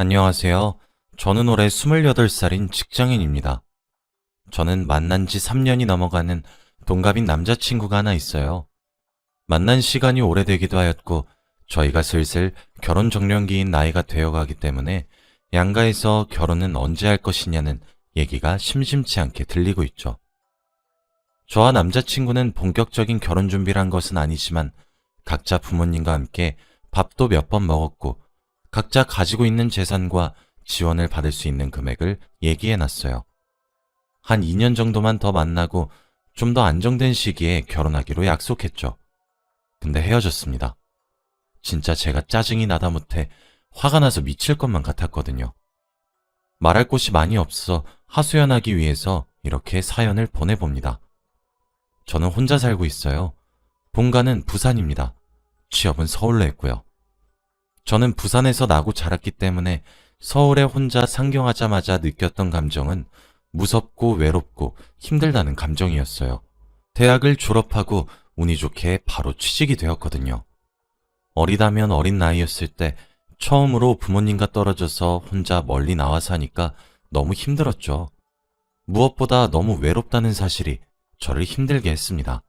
안녕하세요. 저는 올해 28살인 직장인입니다. 저는 만난 지 3년이 넘어가는 동갑인 남자친구가 하나 있어요. 만난 시간이 오래되기도 하였고, 저희가 슬슬 결혼 정년기인 나이가 되어가기 때문에 양가에서 결혼은 언제 할 것이냐는 얘기가 심심치 않게 들리고 있죠. 저와 남자친구는 본격적인 결혼 준비를 한 것은 아니지만 각자 부모님과 함께 밥도 몇 번 먹었고 각자 가지고 있는 재산과 지원을 받을 수 있는 금액을 얘기해 놨어요. 한 2년 정도만 더 만나고 좀 더 안정된 시기에 결혼하기로 약속했죠. 근데 헤어졌습니다. 진짜 제가 짜증이 나다 못해 화가 나서 미칠 것만 같았거든요. 말할 곳이 많이 없어 하소연하기 위해서 이렇게 사연을 보내봅니다. 저는 혼자 살고 있어요. 본가는 부산입니다. 취업은 서울로 했고요. 저는 부산에서 나고 자랐기 때문에 서울에 혼자 상경하자마자 느꼈던 감정은 무섭고 외롭고 힘들다는 감정이었어요. 대학을 졸업하고 운이 좋게 바로 취직이 되었거든요. 어리다면 어린 나이였을 때 처음으로 부모님과 떨어져서 혼자 멀리 나와 사니까 너무 힘들었죠. 무엇보다 너무 외롭다는 사실이 저를 힘들게 했습니다.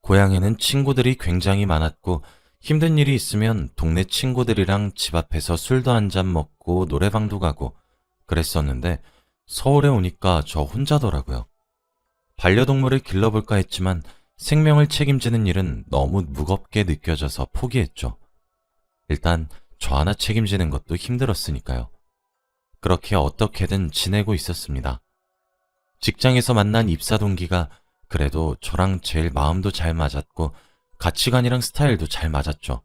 고향에는 친구들이 굉장히 많았고 힘든 일이 있으면 동네 친구들이랑 집 앞에서 술도 한 잔 먹고 노래방도 가고 그랬었는데 서울에 오니까 저 혼자더라고요. 반려동물을 길러볼까 했지만 생명을 책임지는 일은 너무 무겁게 느껴져서 포기했죠. 일단 저 하나 책임지는 것도 힘들었으니까요. 그렇게 어떻게든 지내고 있었습니다. 직장에서 만난 입사 동기가 그래도 저랑 제일 마음도 잘 맞았고 가치관이랑 스타일도 잘 맞았죠.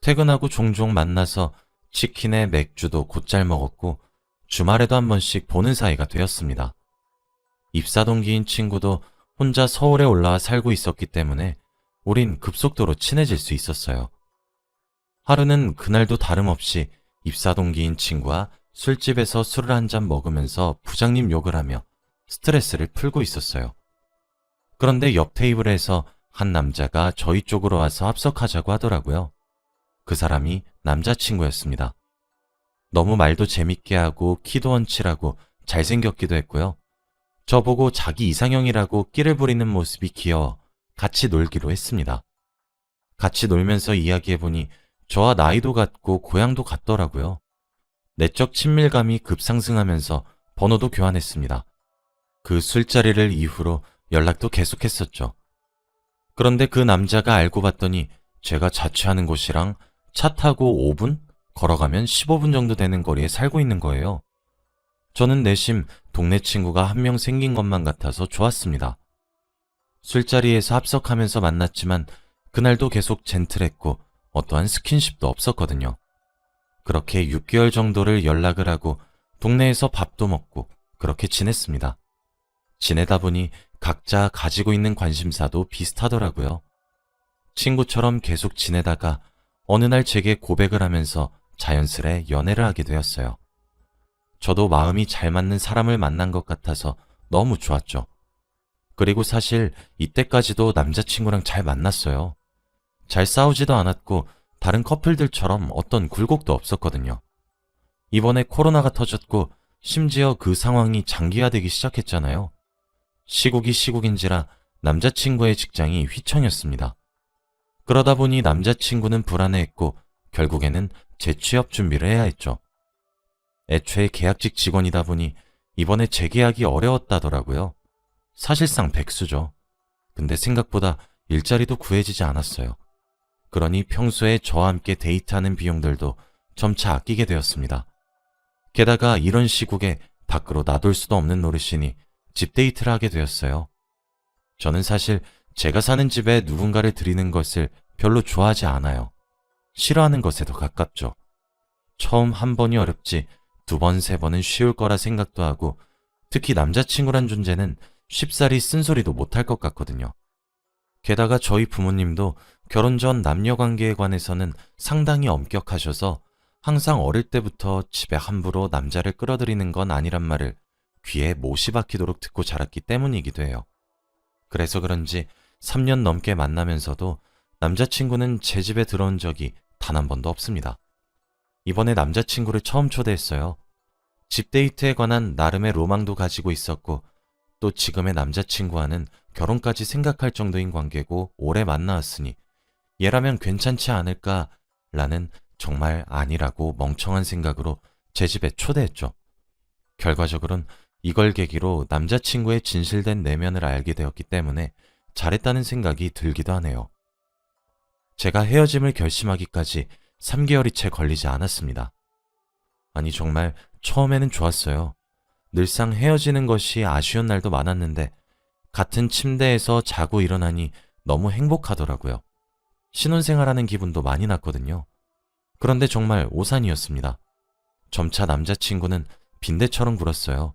퇴근하고 종종 만나서 치킨에 맥주도 곧잘 먹었고 주말에도 한 번씩 보는 사이가 되었습니다. 입사 동기인 친구도 혼자 서울에 올라와 살고 있었기 때문에 우린 급속도로 친해질 수 있었어요. 하루는 그날도 다름없이 입사 동기인 친구와 술집에서 술을 한 잔 먹으면서 부장님 욕을 하며 스트레스를 풀고 있었어요. 그런데 옆 테이블에서 한 남자가 저희 쪽으로 와서 합석하자고 하더라고요. 그 사람이 남자친구였습니다. 너무 말도 재밌게 하고 키도 원칠하고 잘생겼기도 했고요. 저보고 자기 이상형이라고 끼를 부리는 모습이 귀여워 같이 놀기로 했습니다. 같이 놀면서 이야기해보니 저와 나이도 같고 고향도 같더라고요. 내적 친밀감이 급상승하면서 번호도 교환했습니다. 그 술자리를 이후로 연락도 계속했었죠. 그런데 그 남자가 알고 봤더니 제가 자취하는 곳이랑 차 타고 5분? 걸어가면 15분 정도 되는 거리에 살고 있는 거예요. 저는 내심 동네 친구가 한 명 생긴 것만 같아서 좋았습니다. 술자리에서 합석하면서 만났지만 그날도 계속 젠틀했고 어떠한 스킨십도 없었거든요. 그렇게 6개월 정도를 연락을 하고 동네에서 밥도 먹고 그렇게 지냈습니다. 지내다 보니 각자 가지고 있는 관심사도 비슷하더라고요. 친구처럼 계속 지내다가 어느 날 제게 고백을 하면서 자연스레 연애를 하게 되었어요. 저도 마음이 잘 맞는 사람을 만난 것 같아서 너무 좋았죠. 그리고 사실 이때까지도 남자친구랑 잘 만났어요. 잘 싸우지도 않았고 다른 커플들처럼 어떤 굴곡도 없었거든요. 이번에 코로나가 터졌고 심지어 그 상황이 장기화되기 시작했잖아요. 시국이 시국인지라 남자친구의 직장이 휘청였습니다. 그러다 보니 남자친구는 불안해했고 결국에는 재취업 준비를 해야 했죠. 애초에 계약직 직원이다 보니 이번에 재계약이 어려웠다더라고요. 사실상 백수죠. 근데 생각보다 일자리도 구해지지 않았어요. 그러니 평소에 저와 함께 데이트하는 비용들도 점차 아끼게 되었습니다. 게다가 이런 시국에 밖으로 놔둘 수도 없는 노릇이니 집 데이트를 하게 되었어요. 저는 사실 제가 사는 집에 누군가를 드리는 것을 별로 좋아하지 않아요. 싫어하는 것에 더 가깝죠. 처음 한 번이 어렵지 두 번, 세 번은 쉬울 거라 생각도 하고 특히 남자친구란 존재는 쉽사리 쓴소리도 못할 것 같거든요. 게다가 저희 부모님도 결혼 전 남녀 관계에 관해서는 상당히 엄격하셔서 항상 어릴 때부터 집에 함부로 남자를 끌어들이는 건 아니란 말을 귀에 못이 박히도록 듣고 자랐기 때문이기도 해요. 그래서 그런지 3년 넘게 만나면서도 남자친구는 제 집에 들어온 적이 단 한 번도 없습니다. 이번에 남자친구를 처음 초대했어요. 집 데이트에 관한 나름의 로망도 가지고 있었고, 또 지금의 남자친구와는 결혼까지 생각할 정도인 관계고 오래 만나왔으니 얘라면 괜찮지 않을까라는 정말 아니라고 멍청한 생각으로 제 집에 초대했죠. 결과적으로는 이걸 계기로 남자친구의 진실된 내면을 알게 되었기 때문에 잘했다는 생각이 들기도 하네요. 제가 헤어짐을 결심하기까지 3개월이 채 걸리지 않았습니다. 아니, 정말 처음에는 좋았어요. 늘상 헤어지는 것이 아쉬운 날도 많았는데, 같은 침대에서 자고 일어나니 너무 행복하더라고요. 신혼생활하는 기분도 많이 났거든요. 그런데 정말 오산이었습니다. 점차 남자친구는 빈대처럼 굴었어요.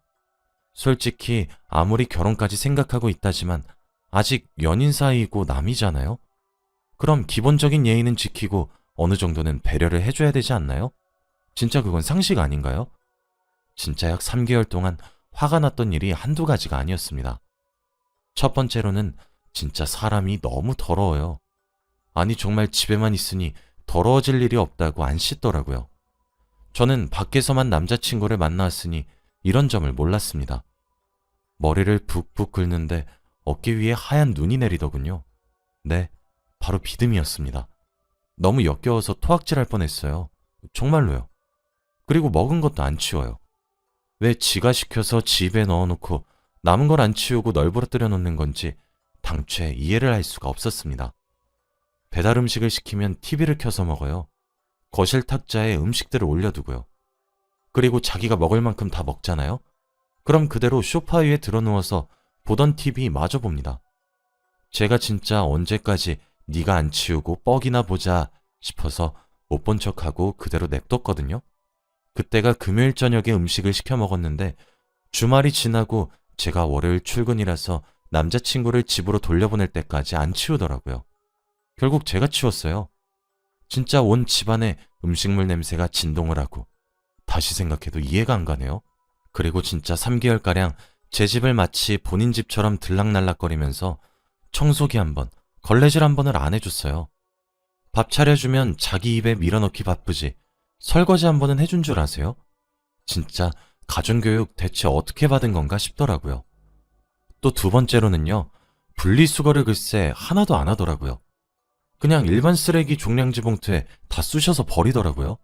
솔직히 아무리 결혼까지 생각하고 있다지만 아직 연인 사이이고 남이잖아요? 그럼 기본적인 예의는 지키고 어느 정도는 배려를 해줘야 되지 않나요? 진짜 그건 상식 아닌가요? 진짜 약 3개월 동안 화가 났던 일이 한두 가지가 아니었습니다. 첫 번째로는 진짜 사람이 너무 더러워요. 아니, 정말 집에만 있으니 더러워질 일이 없다고 안 씻더라고요. 저는 밖에서만 남자친구를 만나왔으니 이런 점을 몰랐습니다. 머리를 북북 긁는데 어깨 위에 하얀 눈이 내리더군요. 네, 바로 비듬이었습니다. 너무 역겨워서 토악질 할 뻔했어요. 정말로요. 그리고 먹은 것도 안 치워요. 왜 지가 시켜서 집에 넣어놓고 남은 걸 안 치우고 널브러뜨려 놓는 건지 당최 이해를 할 수가 없었습니다. 배달 음식을 시키면 TV를 켜서 먹어요. 거실 탁자에 음식들을 올려두고요. 그리고 자기가 먹을 만큼 다 먹잖아요? 그럼 그대로 소파 위에 들어누워서 보던 TV 마저 봅니다. 제가 진짜 언제까지 네가 안 치우고 뻑이나 보자 싶어서 못 본 척하고 그대로 냅뒀거든요. 그때가 금요일 저녁에 음식을 시켜 먹었는데 주말이 지나고 제가 월요일 출근이라서 남자친구를 집으로 돌려보낼 때까지 안 치우더라고요. 결국 제가 치웠어요. 진짜 온 집안에 음식물 냄새가 진동을 하고 다시 생각해도 이해가 안 가네요. 그리고 진짜 3개월가량 제 집을 마치 본인 집처럼 들락날락거리면서 청소기 한 번, 걸레질 한 번을 안 해줬어요. 밥 차려주면 자기 입에 밀어넣기 바쁘지 설거지 한 번은 해준 줄 아세요? 진짜 가정교육 대체 어떻게 받은 건가 싶더라고요. 또 두 번째로는요, 분리수거를 글쎄 하나도 안 하더라고요. 그냥 일반 쓰레기 종량제 봉투에 다 쑤셔서 버리더라고요.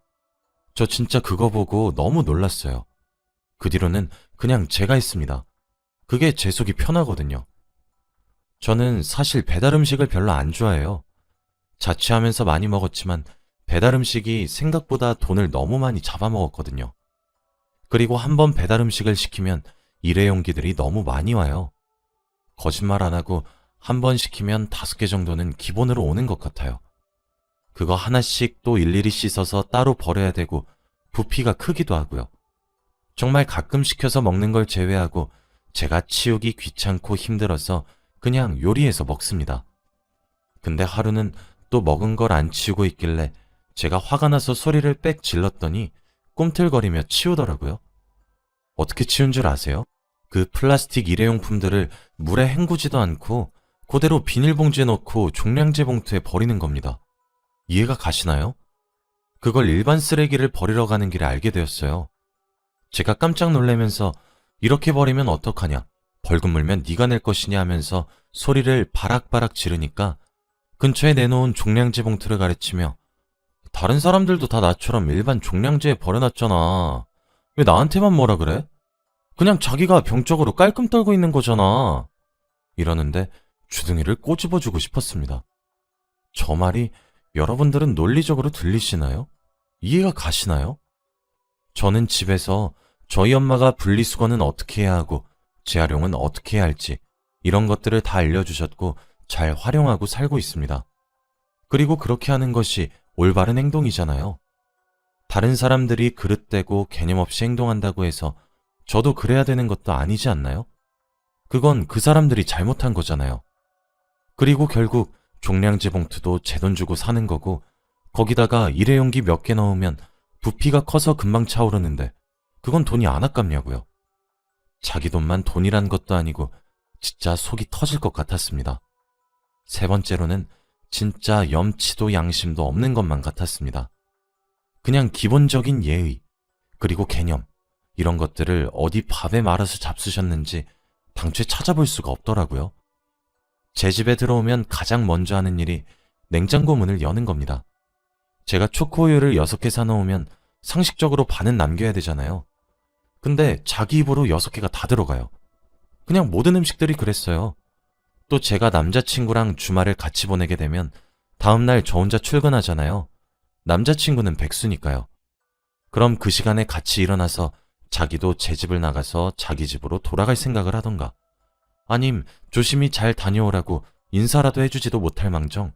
저 진짜 그거 보고 너무 놀랐어요. 그 뒤로는 그냥 제가 했습니다. 그게 제 속이 편하거든요. 저는 사실 배달 음식을 별로 안 좋아해요. 자취하면서 많이 먹었지만 배달 음식이 생각보다 돈을 너무 많이 잡아먹었거든요. 그리고 한 번 배달 음식을 시키면 일회용기들이 너무 많이 와요. 거짓말 안 하고 한 번 시키면 다섯 개 정도는 기본으로 오는 것 같아요. 그거 하나씩 또 일일이 씻어서 따로 버려야 되고 부피가 크기도 하고요. 정말 가끔 시켜서 먹는 걸 제외하고 제가 치우기 귀찮고 힘들어서 그냥 요리해서 먹습니다. 근데 하루는 또 먹은 걸 안 치우고 있길래 제가 화가 나서 소리를 빽 질렀더니 꿈틀거리며 치우더라고요. 어떻게 치운 줄 아세요? 그 플라스틱 일회용품들을 물에 헹구지도 않고 그대로 비닐봉지에 넣고 종량제 봉투에 버리는 겁니다. 이해가 가시나요? 그걸 일반 쓰레기를 버리러 가는 길에 알게 되었어요. 제가 깜짝 놀라면서 이렇게 버리면 어떡하냐? 벌금 물면 네가 낼 것이냐 하면서 소리를 바락바락 지르니까 근처에 내놓은 종량제 봉투를 가르치며 다른 사람들도 다 나처럼 일반 종량제에 버려놨잖아. 왜 나한테만 뭐라 그래? 그냥 자기가 병적으로 깔끔 떨고 있는 거잖아. 이러는데 주둥이를 꼬집어주고 싶었습니다. 저 말이 여러분들은 논리적으로 들리시나요? 이해가 가시나요? 저는 집에서 저희 엄마가 분리수거는 어떻게 해야 하고 재활용은 어떻게 해야 할지 이런 것들을 다 알려주셨고 잘 활용하고 살고 있습니다. 그리고 그렇게 하는 것이 올바른 행동이잖아요. 다른 사람들이 그릇되고 개념 없이 행동한다고 해서 저도 그래야 되는 것도 아니지 않나요? 그건 그 사람들이 잘못한 거잖아요. 그리고 결국 종량제 봉투도 제 돈 주고 사는 거고 거기다가 일회용기 몇 개 넣으면 부피가 커서 금방 차오르는데 그건 돈이 안 아깝냐고요. 자기 돈만 돈이란 것도 아니고 진짜 속이 터질 것 같았습니다. 세 번째로는 진짜 염치도 양심도 없는 것만 같았습니다. 그냥 기본적인 예의, 그리고 개념, 이런 것들을 어디 밥에 말아서 잡수셨는지 당최 찾아볼 수가 없더라고요. 제 집에 들어오면 가장 먼저 하는 일이 냉장고 문을 여는 겁니다. 제가 초코우유를 6개 사놓으면 상식적으로 반은 남겨야 되잖아요. 근데 자기 입으로 6개가 다 들어가요. 그냥 모든 음식들이 그랬어요. 또 제가 남자친구랑 주말을 같이 보내게 되면 다음날 저 혼자 출근하잖아요. 남자친구는 백수니까요. 그럼 그 시간에 같이 일어나서 자기도 제 집을 나가서 자기 집으로 돌아갈 생각을 하던가. 아님 조심히 잘 다녀오라고 인사라도 해주지도 못할 망정.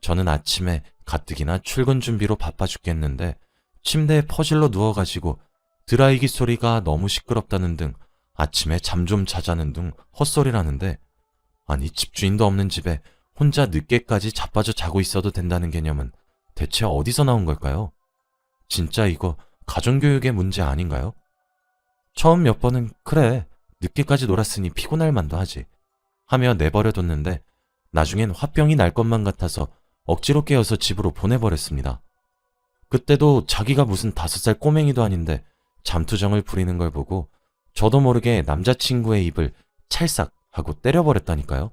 저는 아침에 가뜩이나 출근 준비로 바빠 죽겠는데 침대에 퍼질러 누워가지고 드라이기 소리가 너무 시끄럽다는 등 아침에 잠 좀 자자는 등 헛소리라는데 아니 집주인도 없는 집에 혼자 늦게까지 자빠져 자고 있어도 된다는 개념은 대체 어디서 나온 걸까요? 진짜 이거 가정교육의 문제 아닌가요? 처음 몇 번은 그래 늦게까지 놀았으니 피곤할 만도 하지 하며 내버려뒀는데 나중엔 화병이 날 것만 같아서 억지로 깨어서 집으로 보내버렸습니다. 그때도 자기가 무슨 다섯 살 꼬맹이도 아닌데 잠투정을 부리는 걸 보고 저도 모르게 남자친구의 입을 찰싹 하고 때려버렸다니까요.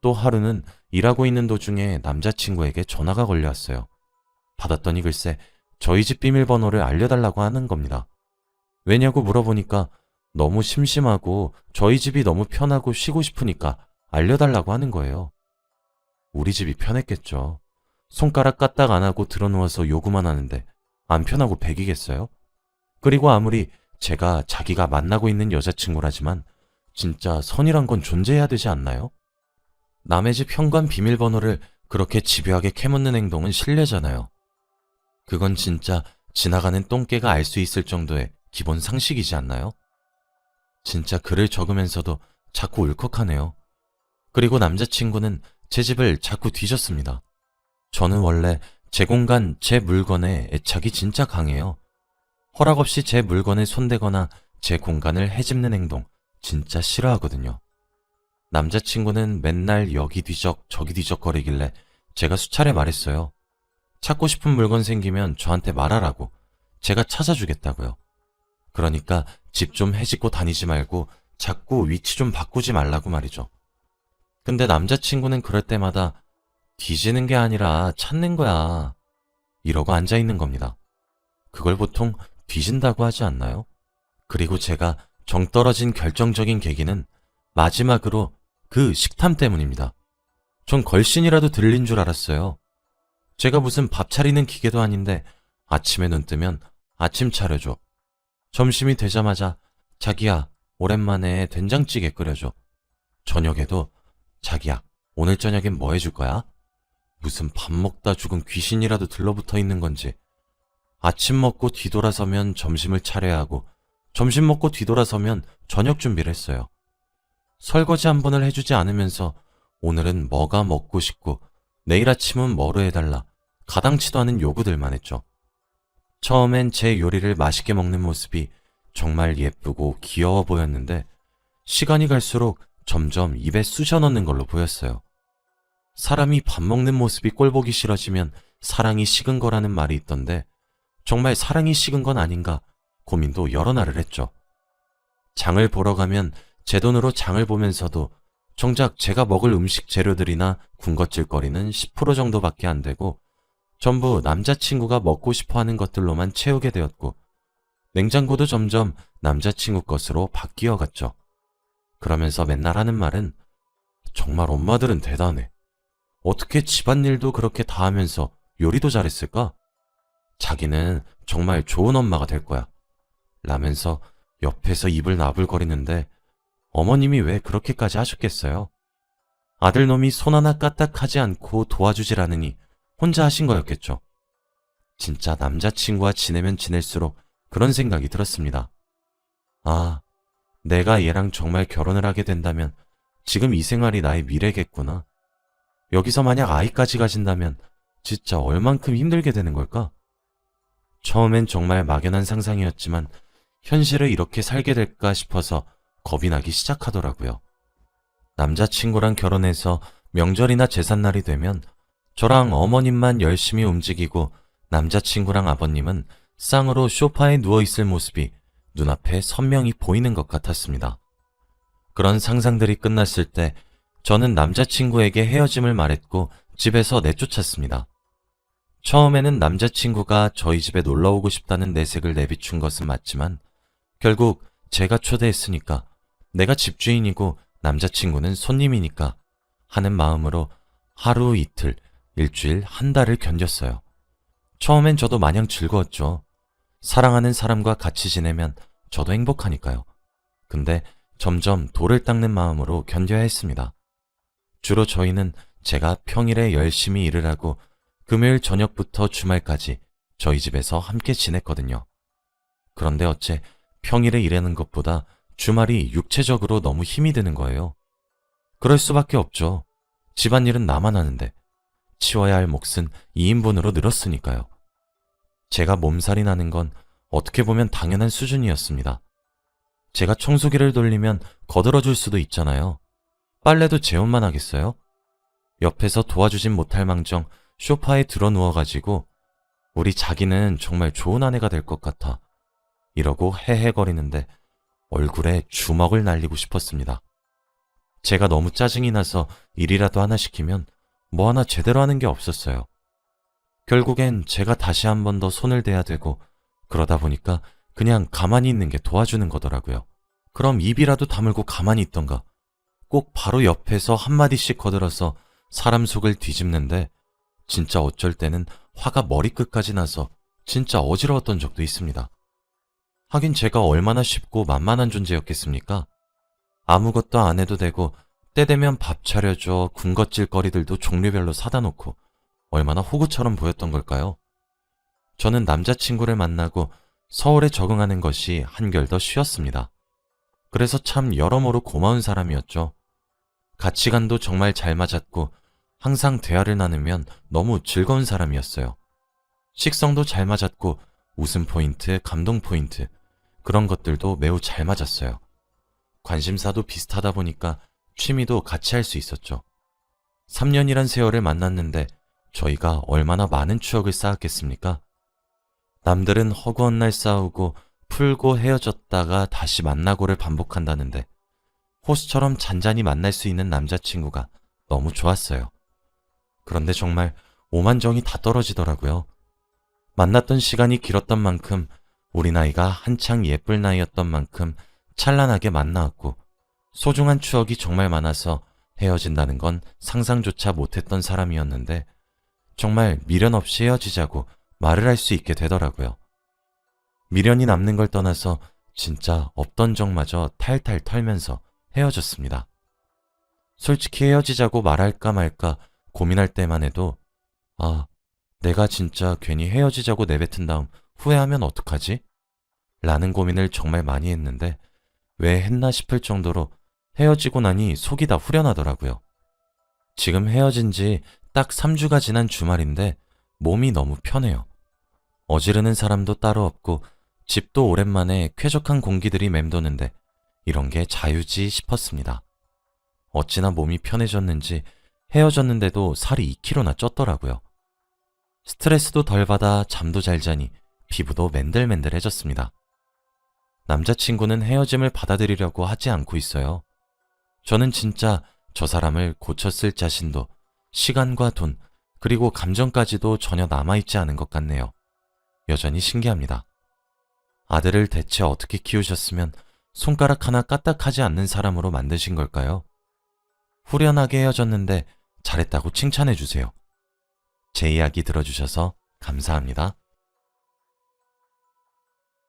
또 하루는 일하고 있는 도중에 남자친구에게 전화가 걸려왔어요. 받았더니 글쎄 저희 집 비밀번호를 알려달라고 하는 겁니다. 왜냐고 물어보니까 너무 심심하고 저희 집이 너무 편하고 쉬고 싶으니까 알려달라고 하는 거예요. 우리 집이 편했겠죠. 손가락 까딱 안 하고 드러누워서 요구만 하는데 안 편하고 백이겠어요? 그리고 아무리 제가 자기가 만나고 있는 여자친구라지만 진짜 선이란 건 존재해야 되지 않나요? 남의 집 현관 비밀번호를 그렇게 집요하게 캐묻는 행동은 실례잖아요. 그건 진짜 지나가는 똥개가 알 수 있을 정도의 기본 상식이지 않나요? 진짜 글을 적으면서도 자꾸 울컥하네요. 그리고 남자친구는 제 집을 자꾸 뒤졌습니다. 저는 원래 제 공간, 제 물건에 애착이 진짜 강해요. 허락 없이 제 물건에 손대거나 제 공간을 헤집는 행동 진짜 싫어하거든요. 남자친구는 맨날 여기 뒤적 저기 뒤적거리길래 제가 수차례 말했어요. 찾고 싶은 물건 생기면 저한테 말하라고. 제가 찾아주겠다고요. 그러니까 집 좀 해집고 다니지 말고 자꾸 위치 좀 바꾸지 말라고 말이죠. 근데 남자친구는 그럴 때마다 뒤지는 게 아니라 찾는 거야. 이러고 앉아 있는 겁니다. 그걸 보통 뒤진다고 하지 않나요? 그리고 제가 정 떨어진 결정적인 계기는 마지막으로 그 식탐 때문입니다. 전 걸신이라도 들린 줄 알았어요. 제가 무슨 밥 차리는 기계도 아닌데 아침에 눈 뜨면 아침 차려줘. 점심이 되자마자 자기야 오랜만에 된장찌개 끓여줘. 저녁에도 자기야 오늘 저녁엔 뭐 해줄 거야? 무슨 밥 먹다 죽은 귀신이라도 들러붙어 있는 건지 아침 먹고 뒤돌아서면 점심을 차려야 하고 점심 먹고 뒤돌아서면 저녁 준비를 했어요. 설거지 한 번을 해주지 않으면서 오늘은 뭐가 먹고 싶고 내일 아침은 뭐로 해달라 가당치도 않은 요구들만 했죠. 처음엔 제 요리를 맛있게 먹는 모습이 정말 예쁘고 귀여워 보였는데 시간이 갈수록 점점 입에 쑤셔 넣는 걸로 보였어요. 사람이 밥 먹는 모습이 꼴보기 싫어지면 사랑이 식은 거라는 말이 있던데 정말 사랑이 식은 건 아닌가 고민도 여러 날을 했죠. 장을 보러 가면 제 돈으로 장을 보면서도 정작 제가 먹을 음식 재료들이나 군것질거리는 10% 정도밖에 안 되고 전부 남자친구가 먹고 싶어 하는 것들로만 채우게 되었고 냉장고도 점점 남자친구 것으로 바뀌어 갔죠. 그러면서 맨날 하는 말은 정말 엄마들은 대단해. 어떻게 집안일도 그렇게 다 하면서 요리도 잘했을까? 자기는 정말 좋은 엄마가 될 거야. 라면서 옆에서 입을 나불거리는데 어머님이 왜 그렇게까지 하셨겠어요? 아들놈이 손 하나 까딱하지 않고 도와주질 않으니 혼자 하신 거였겠죠. 진짜 남자친구와 지내면 지낼수록 그런 생각이 들었습니다. 아, 내가 얘랑 정말 결혼을 하게 된다면 지금 이 생활이 나의 미래겠구나. 여기서 만약 아이까지 가진다면 진짜 얼만큼 힘들게 되는 걸까? 처음엔 정말 막연한 상상이었지만 현실을 이렇게 살게 될까 싶어서 겁이 나기 시작하더라고요. 남자친구랑 결혼해서 명절이나 제삿날이 되면 저랑 어머님만 열심히 움직이고 남자친구랑 아버님은 쌍으로 소파에 누워있을 모습이 눈앞에 선명히 보이는 것 같았습니다. 그런 상상들이 끝났을 때 저는 남자친구에게 헤어짐을 말했고 집에서 내쫓았습니다. 처음에는 남자친구가 저희 집에 놀러 오고 싶다는 내색을 내비춘 것은 맞지만 결국 제가 초대했으니까 내가 집주인이고 남자친구는 손님이니까 하는 마음으로 하루 이틀, 일주일, 한 달을 견뎠어요. 처음엔 저도 마냥 즐거웠죠. 사랑하는 사람과 같이 지내면 저도 행복하니까요. 근데 점점 돌을 닦는 마음으로 견뎌야 했습니다. 주로 저희는 제가 평일에 열심히 일을 하고 금요일 저녁부터 주말까지 저희 집에서 함께 지냈거든요. 그런데 어째 평일에 일하는 것보다 주말이 육체적으로 너무 힘이 드는 거예요. 그럴 수밖에 없죠. 집안일은 나만 하는데 치워야 할 몫은 2인분으로 늘었으니까요. 제가 몸살이 나는 건 어떻게 보면 당연한 수준이었습니다. 제가 청소기를 돌리면 거들어줄 수도 있잖아요. 빨래도 제 옷만 하겠어요? 옆에서 도와주진 못할 망정 쇼파에 들어 누워가지고 우리 자기는 정말 좋은 아내가 될 것 같아. 이러고 헤헤거리는데 얼굴에 주먹을 날리고 싶었습니다. 제가 너무 짜증이 나서 일이라도 하나 시키면 뭐 하나 제대로 하는 게 없었어요. 결국엔 제가 다시 한 번 더 손을 대야 되고 그러다 보니까 그냥 가만히 있는 게 도와주는 거더라고요. 그럼 입이라도 다물고 가만히 있던가. 꼭 바로 옆에서 한마디씩 거들어서 사람 속을 뒤집는데 진짜 어쩔 때는 화가 머리끝까지 나서 진짜 어지러웠던 적도 있습니다. 하긴 제가 얼마나 쉽고 만만한 존재였겠습니까? 아무것도 안 해도 되고 때 되면 밥 차려줘 군것질 거리들도 종류별로 사다 놓고 얼마나 호구처럼 보였던 걸까요? 저는 남자친구를 만나고 서울에 적응하는 것이 한결 더 쉬웠습니다. 그래서 참 여러모로 고마운 사람이었죠. 가치관도 정말 잘 맞았고 항상 대화를 나누면 너무 즐거운 사람이었어요. 식성도 잘 맞았고 웃음 포인트, 감동 포인트 그런 것들도 매우 잘 맞았어요. 관심사도 비슷하다 보니까 취미도 같이 할 수 있었죠. 3년이란 세월을 만났는데 저희가 얼마나 많은 추억을 쌓았겠습니까? 남들은 허구한 날 싸우고 풀고 헤어졌다가 다시 만나고를 반복한다는데 호수처럼 잔잔히 만날 수 있는 남자친구가 너무 좋았어요. 그런데 정말 오만정이 다 떨어지더라고요. 만났던 시간이 길었던 만큼 우리 나이가 한창 예쁠 나이였던 만큼 찬란하게 만나왔고 소중한 추억이 정말 많아서 헤어진다는 건 상상조차 못했던 사람이었는데 정말 미련 없이 헤어지자고 말을 할 수 있게 되더라고요. 미련이 남는 걸 떠나서 진짜 없던 정마저 탈탈 털면서 헤어졌습니다. 솔직히 헤어지자고 말할까 말까 고민할 때만 해도 아, 내가 진짜 괜히 헤어지자고 내뱉은 다음 후회하면 어떡하지? 라는 고민을 정말 많이 했는데 왜 했나 싶을 정도로 헤어지고 나니 속이 다 후련하더라고요. 지금 헤어진 지 딱 3주가 지난 주말인데 몸이 너무 편해요. 어지르는 사람도 따로 없고 집도 오랜만에 쾌적한 공기들이 맴도는데 이런 게 자유지 싶었습니다. 어찌나 몸이 편해졌는지 헤어졌는데도 살이 2kg나 쪘더라고요. 스트레스도 덜 받아 잠도 잘 자니 피부도 맨들맨들해졌습니다. 남자친구는 헤어짐을 받아들이려고 하지 않고 있어요. 저는 진짜 저 사람을 고쳤을 자신도 시간과 돈, 그리고 감정까지도 전혀 남아있지 않은 것 같네요. 여전히 신기합니다. 아들을 대체 어떻게 키우셨으면 손가락 하나 까딱하지 않는 사람으로 만드신 걸까요? 후련하게 헤어졌는데 잘했다고 칭찬해 주세요. 제 이야기 들어주셔서 감사합니다.